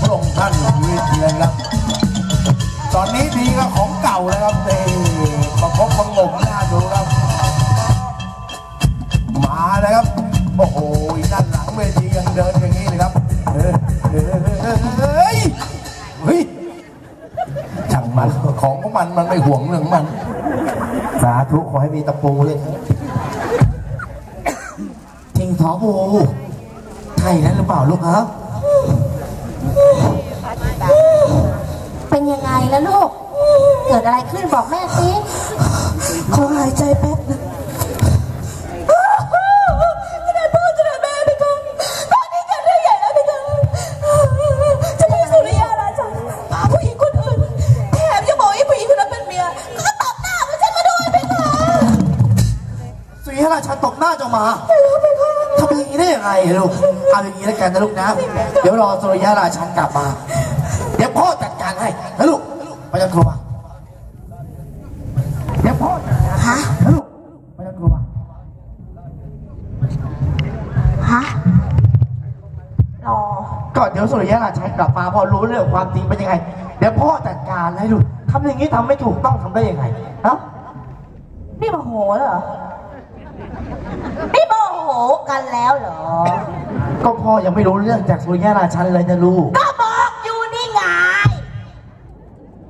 พระองค์ท่านเวียนเทียนครับ ตอนนี้ดีก็ของเก่าแล้วครับเต้ประคบประหงมหน้าดูครับ มาแล้วครับ โอ้โหด้านหลังเวทียังเดินอย่างนี้เลยครับเฮ้ยเฮ้ยช่างมันของของมันมันไม่ห่วงเรื่องมัน สาธุขอให้มีตะปูเลยครับจริงสอบูใช่แล้วหรือเปล่าลูกครับ ยังไงแล้วลูก เกิดอะไรขึ้นบอกแม่สิขอหายใจแป๊บนึงจะได้พ่อจะได้แม่พี่ก้องตอนนี้จะเรื่องใหญ่แล้วพี่ก้องจะมีสุริยาราชันพาผู้หญิงคนอื่นแถมยังบอกไอ้ผู้หญิงคนนั้นเป็นเมียก็ตบหน้ามันฉันมาด้วยพี่ก้องสุริยราชาตบหน้าเจ้ามาทำอย่างนี้ได้ยังไงลูก เอาอย่างนี้แล้วกันนะลูกนะ เดี๋ยวรอสุริยราชันกลับมา ทำอย่างนี้ทำไม่ถูกต้องทำได้ยังไงฮะนี่โมโหเหรอ นี่โมโหกันแล้วเหรอ ก็พ่อยังไม่รู้เรื่องจากสุริยราชันเลยนะลูก ก็บอกอยู่นี่ไง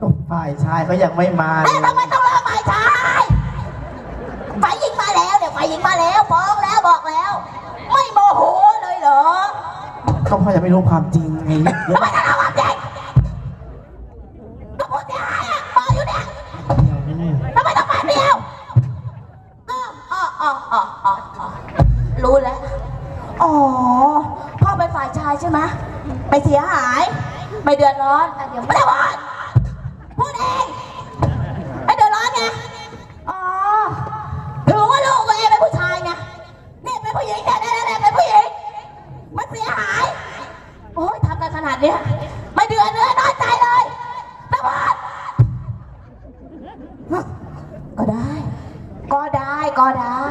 ก็ฝ่ายชายเขายังไม่มาเลแต่ยทำไมต้องเลิกฝ่ายชายฝ่ายหญิงมาแล้วเดี๋ยวฝ่ายหญิงมาแล้วฟ้องแล้วบอกแล้ว ไม่โมโหเลยเหรอ ก็พ่อยังไม่รู้ความจริงไงเดี๋ยวไม่ได้เอาความจริงก็พูดได้อะบอกอยู่เนี่ยทำไมต้องฝ่ายเดียวอ้ออ้ออ้ออ้ออ้ออ้อ รู้แล้ว อ๋อ พ่อเป็นฝ่ายชายใช่ไหมไม่เสียหาย ไม่เดือดร้อนอะเดี๋ยวไม่ได้พูดพูดเองไม่เดือดร้อนไง อ๋อถือว่าลูกตัวเองเป็นผู้ชายไงเนี่ยเป็นผู้หญิงเนี่ยเนี่ยเนี่ยเป็นผู้หญิง มันเสียหาย โอ้ยทำกันขนาดเนี้ยไม่เดือดเนื้อน้อยใจเลยตะวันก็ได้ ก็ได้ ก็ได้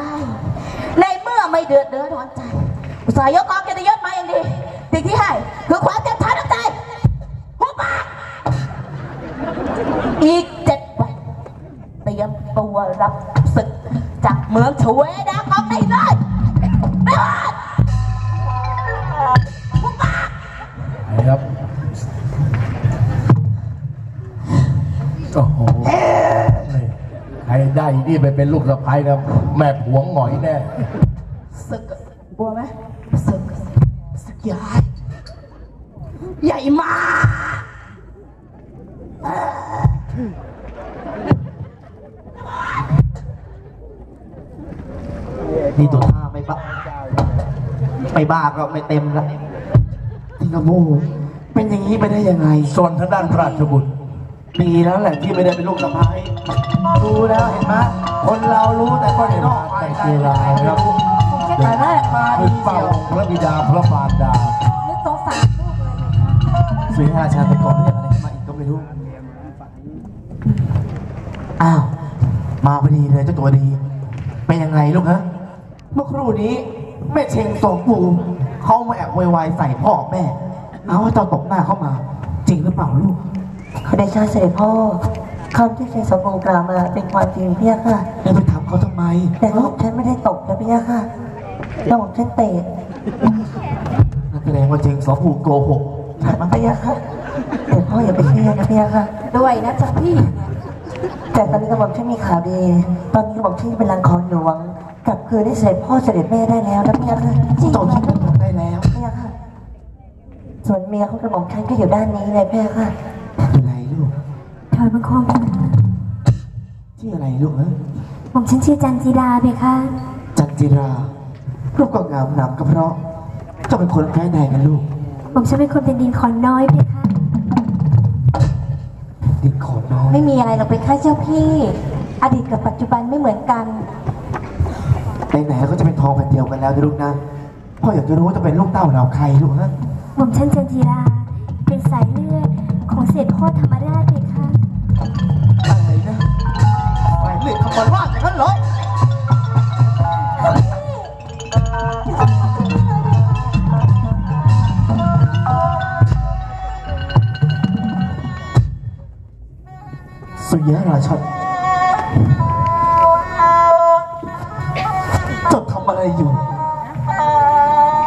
ไม่เดือดเนื้อร้อนใจอุตส่าห์ยกกองเกียรติยศมาอย่างดีสิ่งที่ให้คือความเจ็บช้ำน้ำใจหัวปากอีกเจ็ดวันเตรียมตัวรับศึกจากเมืองชเวดากองได้เลยไม่ว่านะครับโอ้โหใครได้นี่ไปเป็นลูกสะพ้ายนะแม่ผัวหงอยแน่ กลัวไหมศึกศึกใหญ่ใหญ่มากนี่ตัวท่าไม่บ้าไม่บ้าก็ไม่เต็มละทิงกระมูเป็นอย่างนี้ไปได้ยังไง ส่วนทางด้านพระราชบุตรดีแล้วแหละที่ไม่ได้เป็นลูกสะพ้ายดูแล้วเห็นไหมคนเรารู้แต่คนนอกแต่กีฬาครับ แต่แรกมาคืดีเฝ้าเดียวพระบิดาพระมารดานึกสงสารลูกเลยนะสุริยราชาไปก่อนเรื่องอะไรมาอีกก็ไม่รู้ อ้าว มาพอดีเลยเจ้าตัวดี เป็นยังไงลูกฮะ เมื่อครู่นี้แม่เชงสงปูเขามาแอบโวยวายใส่พ่อแม่ เอาว่าเจ้าตบหน้าเข้ามา จริงหรือเปล่าลูก ขอได้ชาเสด็จพ่อคำที่เชนสมพงษ์กล่าวมาเป็นความจริงพี่ค่ะ แล้วไปทำเขาทำไมแต่ลูกฉันไม่ได้ตกนะพี่ค่ะ ลูกฉันเตะนั่นแสดงว่าเชงสองปูโกหกใช่ไหมพี่ค่ะแต่พ่ออย่าไปเชื่อนะพี่ค่ะ ด้วยนะจ๊ะพี่ แต่ตอนนี้กระบอกฉันมีข่าวดี ตอนนี้กระบอกฉันเป็นรังคอนหลวงกลับคืนให้เสด็จพ่อเสด็จแม่ได้แล้วนะพี่ค่ะจริงตบไหมที่ทำได้แล้วพี่ค่ะ ส่วนเมียของกระบอกฉันก็อยู่ด้านนี้เลยพี่ค่ะอยู่ไหนลูกถอยบังคมค่ะที่อะไรลูกฮะผมฉันชื่อจันจีดาเพคะ จันจิรา รูปก็งามหนามก็เพราะเจ้าเป็นคนแพ้ไหนกันลูก ผมฉันเป็นคนเป็นดินขอนน้อยเพคะ ดินขอน้อยไม่มีอะไรหรอกเป็นแค่เจ้าพี่ อดีตกับปัจจุบันไม่เหมือนกัน ไหนๆก็จะเป็นทองแผ่นเดียวกันแล้วนะลูกนะพ่ออยากจะรู้ว่าจะเป็นลูกเต้าเราใครลูกฮะผมฉันจันจีดาเป็นสายเลือดของเศรษฐพ่อธรรมราชเพคะอะไรนะไปเลือกคำว่าอย่างนั้นเหรอ สุริยราชันเจ้าทำอะไรอยู่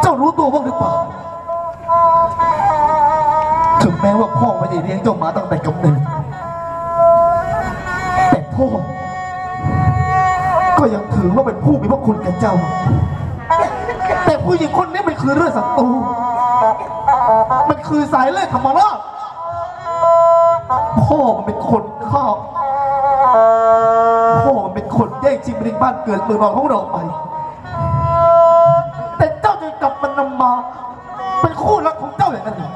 เจ้ารู้ตัวบ้างหรือเปล่า ถึงแม้ว่าพ่อไม่ได้เลี้ยงเจ้ามาตั้งแต่กำเนิด แต่พ่อ ก็ยังถือว่าเป็นผู้มีพระคุณกับเจ้า แต่ผู้หญิงคนนี้มันคือเรื่องศัตรู มันคือสายเลือดธรรมราชพ่อมันเป็นคน ฆ่าพ่อมันเป็นคนแย่งชิงบริบ้านเกิดเมืองนอนของเราไป แต่เจ้าจะกลับมันนำมา เป็นคู่รักของเจ้าอย่างนั้นเหรอ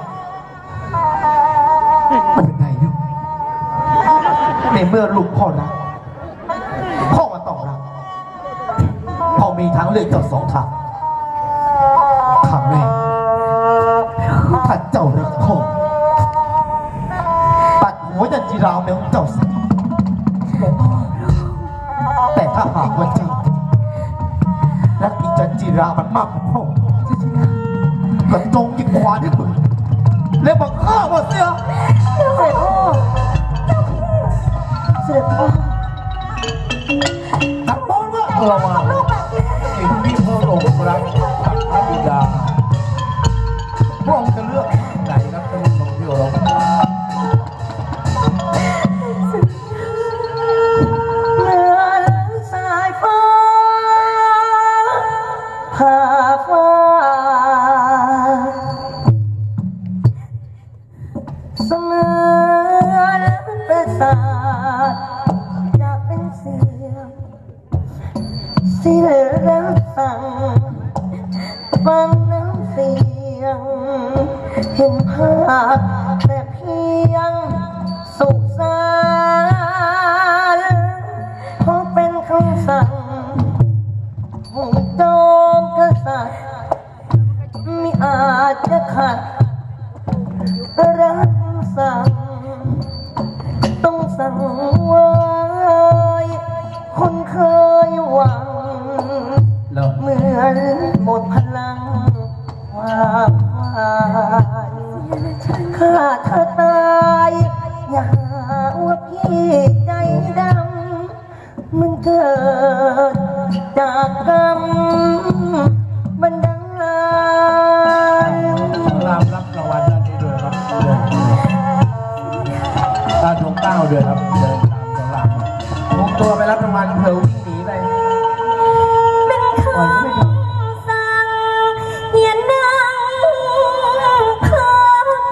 มันเป็นไงลูกในเมื่อลูกพ่อรัก พ่อก็ต้องรัก พ่อมีทางเลือกเจ้าสองทาง ผ่าฟ้าเสมือนประสาทจะเป็นเสียงที่รับสั่งฟังน้ำเสียง เห็นภาพ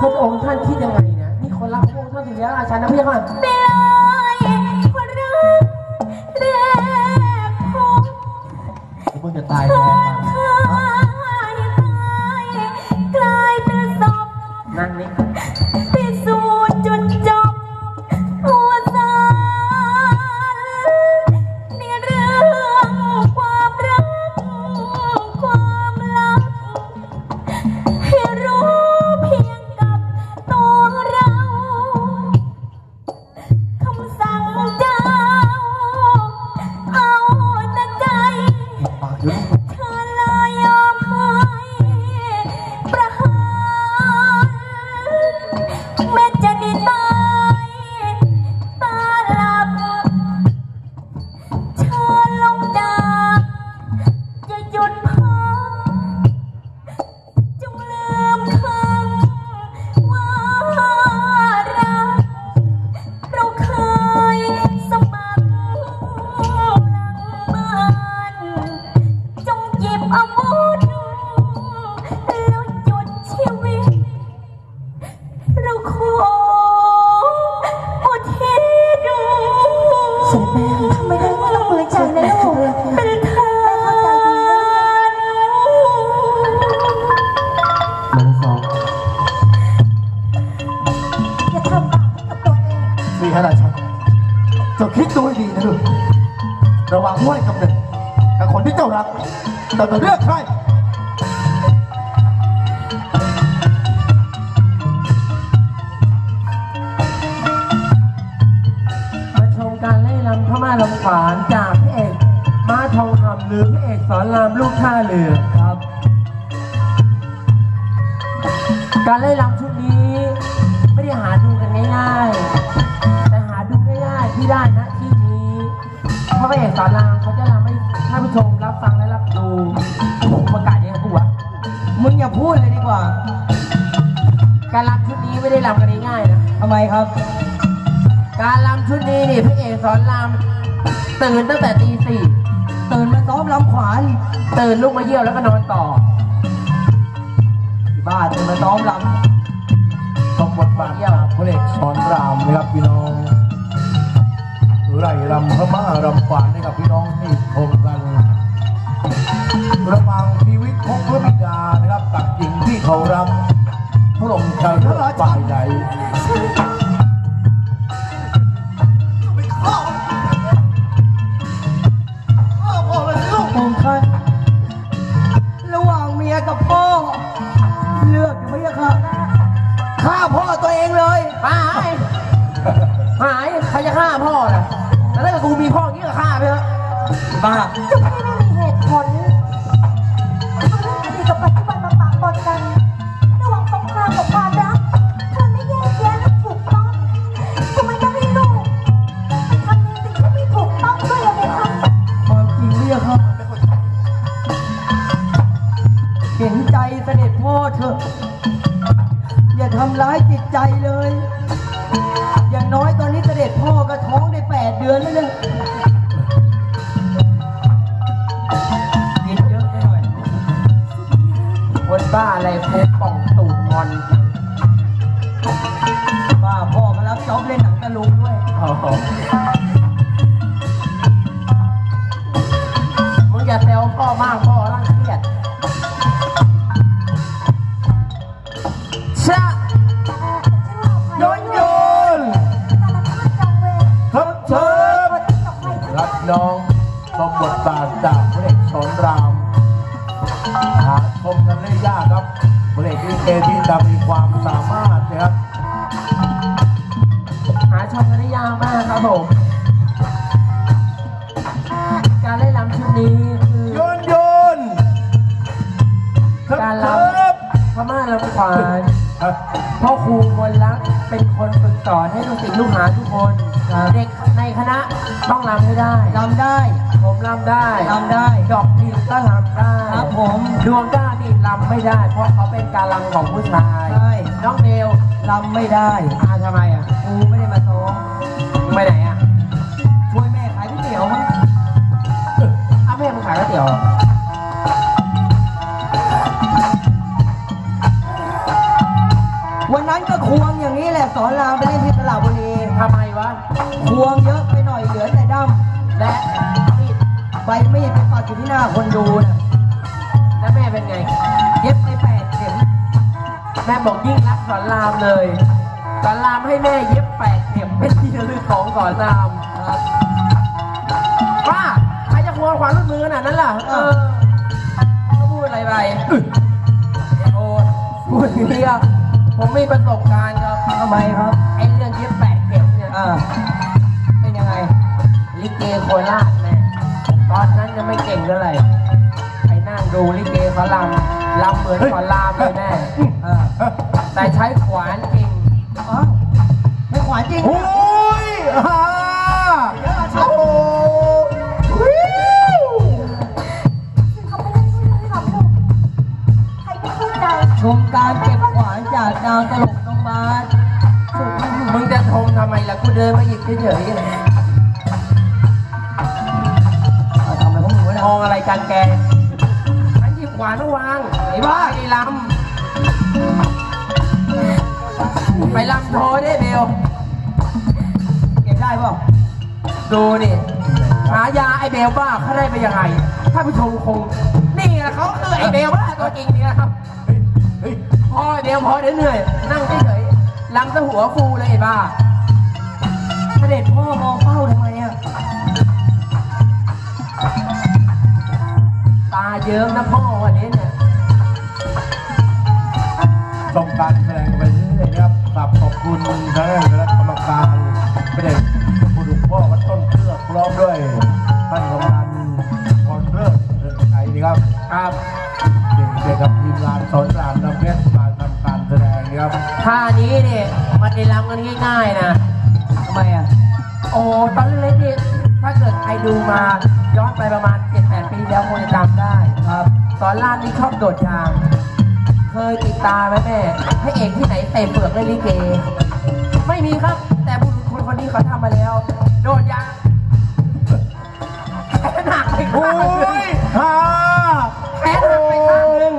พระองค์ท่านคิดยังไงเนี่ยนี่คนรักพระองค์ท่านสุริยราชันนะพี่ค่ะไปเลยคนรักแรกพบ มึงจะตายแน่ม สด็จแม่ทำไมได้ว่าเราเปิดใจนะลูกเป็นทานมันสองอย่าทำบาปกับตัวเองสุริยราชันเจ้าคิดดูให้ดีนะลูกระว่างห้วยกับหนึ่งกับคนที่เจ้ารักเจ้าจะเลือกใคร ไล่ลำชุดนี้ไม่ได้หาดูกันง่ายๆ แต่หาดูง่ายๆสอนรามเขาจะรำให้ท่านผู้ชมรับฟังและรับดูผมประกาศยังไงกูวะมึงอย่าพูดเลยดีกว่า การรำชุดนี้ไม่ได้รำกันง่ายๆนะ ทำไมครับ การรำชุดนี้นี่พระเอกสอนรามตื่นตั้งแต่ตีสี่ตื่นมาซ้อมลำขวานตื่นลุกมาเยี่ยวแล้วก็นอนต่อ บ้าตื่นมาซ้อมลส มบทบาทจากพระเอกสอนรามนะครับพี่น้อง ไร่รำพม่ารำขวานให้กับพี่น้องที่ชมกันระวังชีวิตของพระบิดานะครับตักหญิงที่เขารำพระองค์จะเลือกฝ่ายใด บ้า จะไม่ได้มีเหตุผลอดีตกับปัจจุบันมาปะปนกัน ระหว่างสงครามกับความรักเธอไม่แยกแยะให้ถูกต้องทำไมจะให้ลูกทำในสิ่งที่ไม่ถูกต้องด้วยล่ะเนี่ยคะความจริงเรียกครับเห็นใจเสด็จพ่อเถอะ อย่าทำร้ายจิตใจเลย มึงอย่าแซวพ่อมากพ่อร่างเครียดชะยนยนครับเชิญรับน้องสมบทบาทจากพระเอกสอนรามหาชมกันได้ยากครับพระเอกลิเกที่จะมีความ ศิษย์ลูกหาทุกคน เด็กในคณะต้องรำให้ได้ ลำได้ผมรำได้รำได้ดอกดินก็รำได้ครับผมดวงก้านี่รำไม่ได้ เพราะเขาเป็นการรำของผู้ชายใช่น้องเดวลำไม่ได้อาทำไมอะกูไม่ได้มาซ้อมมึงไปไหนอะ สอนรามไปเล่นที่ตลาดบุรีทำไมวะควงเยอะไปหน่อยเหลือแต่ด้และมีดำใบมีดไปปักอยู่ที่หน้าคนดูนะและแม่เป็นไง เย็บไปแปดเข็มแม่บอกยิ่งรักสอนรามเลยสอนรามให้แม่เย็บแปดเข็มเป็นที่ระลึกของสอนรามครับป้าใครจะควงขวานลูกมือขนาดนั้นล่ะเออก็พูดอะไรไปโอ้พูดอย่างนี้อะผมมีประสบการณ์ครับ ทำไมครับไอ้เรื่องเย็บแปดเข็มเนี่ยอ่าเป็นยังไง ลิเกโคราชแม่ตอนนั้นยังไม่เก่งเท่าไหร่ไปนั่งดูลิเกเขาลำลำเหมือนขอรามเลยแม่อ่าแต่ใช้ขวานจริงอ้าวไม่ขวานจริงโอ้ยฮ่าโอ้วิวเขาไม่ได้ช่วยเลยหรอกลูกใครไม่เข้าใจชมการเก็บขวานจากดาวตลกน้องบาส เดินมาหยิบเฉยเอาทำอะไรของมึงวะๆเนี่ยมองอะไรกันแกฉันหยิบขวานมาวางไอ้บ้าไอ้ลำไปลำโชว์ได้เบลเก็บได้เปล่าดูนี่หายาไอ้เบลบ้าเขาได้ไปยังไงถ้านผู้ชมคง นี่แหละเขาคือไอ้เบลบ้าตัวจริงนี่นะครับเฮ้ยพอไอ้เบลพอเดี๋ยวเหนื่อยนั่งเฉยๆลำซะหัวฟูเลยไอ้บ้า เสด็จพ่อมองเป้าทำไมอะ ตาเยิ้มนะพ่อวันนี้เนี่ยชมการแสดงไปเรื่อยๆนะครับกราบขอบคุณทางด้านคณะกรรมการพระเดชผู้ดุพ่อวัดต้นเครือกพร้อมด้วยท่านกำนันพรเลิศเรืองไทยนะครับครับเด็กๆกับทีมงานสอนรามนำเพชรมาทำการแสดงนะครับท่านี้เนี่ยมันได้รำกันง่ายๆนะทำ ไมอะ โอ้ตอนเล็กๆนี่ถ้าเกิดใครดูมาย้อนไปประมาณ7-8ปีแล้วคงจะจำได้ครับสอนรามนี่ชอบโดดยาง เคยติดตามไหมแม่พระเอกที่ไหนเตะเปลือกเล่นลิเก ไม่มีครับ แต่บุรุษคนคนนี้เขาทำมาแล้ว โดดยางแขนหักไปข้างหนึ่งฮ่าแขนหักไปข้างหนึ่ง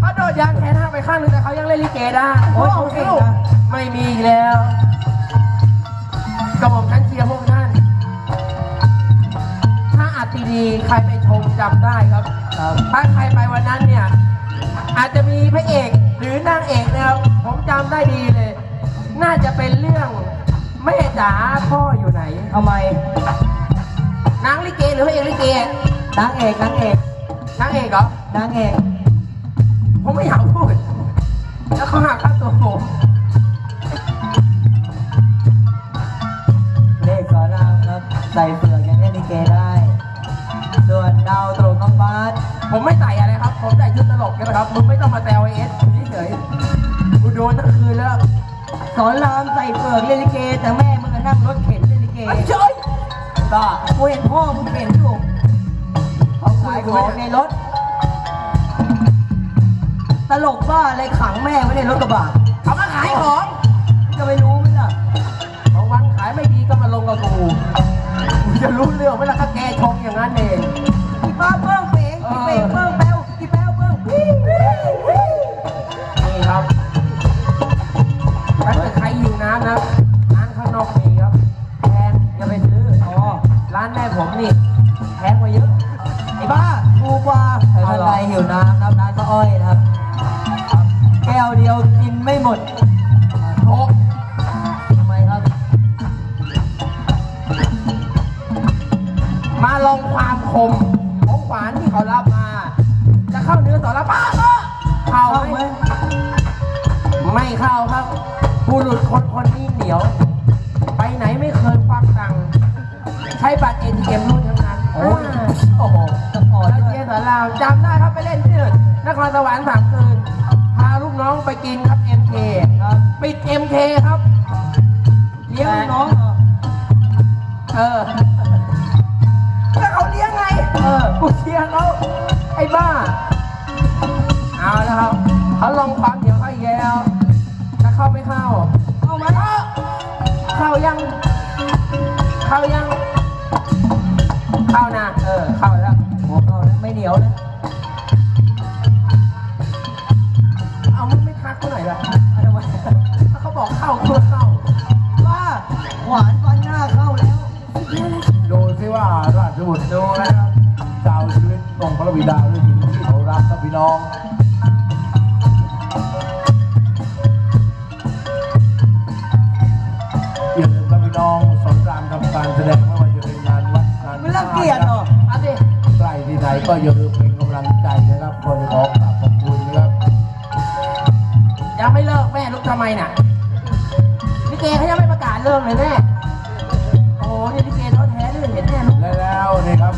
เขาโดดยางแขนหักไปข้างหนึ่งแต่เขายังเล่นลิเกได้โอ้ยเขาเก่งนะไม่มีอีกแล้ว อัดดีๆใครไปชมจำได้ครับ ถ้าใครไปวันนั้นเนี่ย อาจจะมีพระเอกหรือนางเอกนะครับ ผมจำได้ดีเลย น่าจะเป็นเรื่องแม่จ๋าพ่ออยู่ไหนทำไมนางลิเกหรือพระเอกลิเกนางเอกนางเอกนางเอกเหรอนางเอก ผมไม่อยากพูด แล้วเขาหักค่าตัวผมเลขสอนรามครับใส่เปลือ ดาวตรงน้องบาสผมไม่ใส่อะไรครับ ผมใส่ชุดตลกนะครับ มึงไม่ต้องมาแซวไอเอสเฉยๆกูโดนทั้งคืนแล้ว สอนรามใส่เปลือกเล่นลิเก แต่แม่มึงก็นั่งรถเข็นเล่นลิเกไอ้เจ้ยบ้ากูเห็นพ่อมึงเข็นอยู่เขาขายของในรถ ตลกบ้าอะไรขังแม่ไว้ในรถกระบะเขามาขายของจะไปรู้ไหมล่ะบางวันขายไม่ดีก็มาลงกับกูกูจะรู้เรื่องเวลาถ้าแกชงอย่างนั้นเอง วักตังค์ใช้บัตรเอทีเอ็มรุ่นทั้งนั้นโอ้ยาโอ้โหสปอร์ตแล้วด้วยเชียร์สารามจำได้ครับไปเล่นที่นครสวรรค์สามคืน พาลูกน้องไปกินครับ MK ครับปิด MK ครับเลี้ยงลูกน้อง เออแล้วเขาเลี้ยงไง เออกูเชียร์เขาไอ้บ้า เอาแล้วครับเขาลองความเดี๋ยวเขาอีกแล้วจะเข้าไม่เข้า เข้ามาแล้วเข้ายัง เข้ายัง เข้านะ เออ เข้าแล้วโอ้เข้าแล้วไม่เหนียวนะ เอามึงไม่ทักเขาหน่อยละเอาทำไมถ้าเขาบอกเข้าคือเข้าบ้าหวานฟันหน้าเข้าแล้ว ดูสิว่าราชบุตรดูนะครับเจ้าชีวิตตรงพระบิดาด้วยหญิงที่เขารักครับพี่น้อง น่ะลิเกเขายังไม่ประกาศเลิกเลยแม่โอ้นี่ลิเกท้อแท้ด้วยเห็นแน่ลุกและแล้วนี่ครับ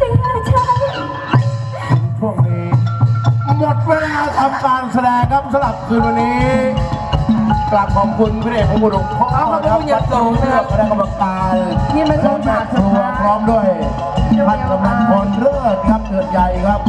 สิงหาชัยช่วงนี้หมดเวลาทำการแสดงครับสำหรับคืนวันนี้กลับขอบคุณพระเอกของบุรุษของเราครับวัดสูงเลือกคณะกรรมการที่มันและแม่ครัวพร้อมด้วยท่านกำลังพลเลิศครับเกิดใหญ่ครับ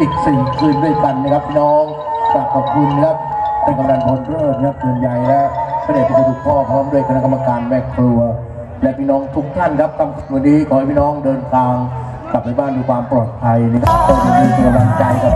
อีกสี่คืนด้วยกันนะครับพี่น้องกราบขอบคุณนะครับเป็นกำลังพลเลิศนะครับเตือนใหญ่และพระเดชพระคุณทุกพ่อพร้อมด้วยคณะกรรมการแม่ครัว และพี่น้องทุกท่านครับคำวันนี้ขอให้พี่น้องเดินทางกลับไปบ้านด้วยความปลอดภัยนะครับต้องมีกำลังใจครับ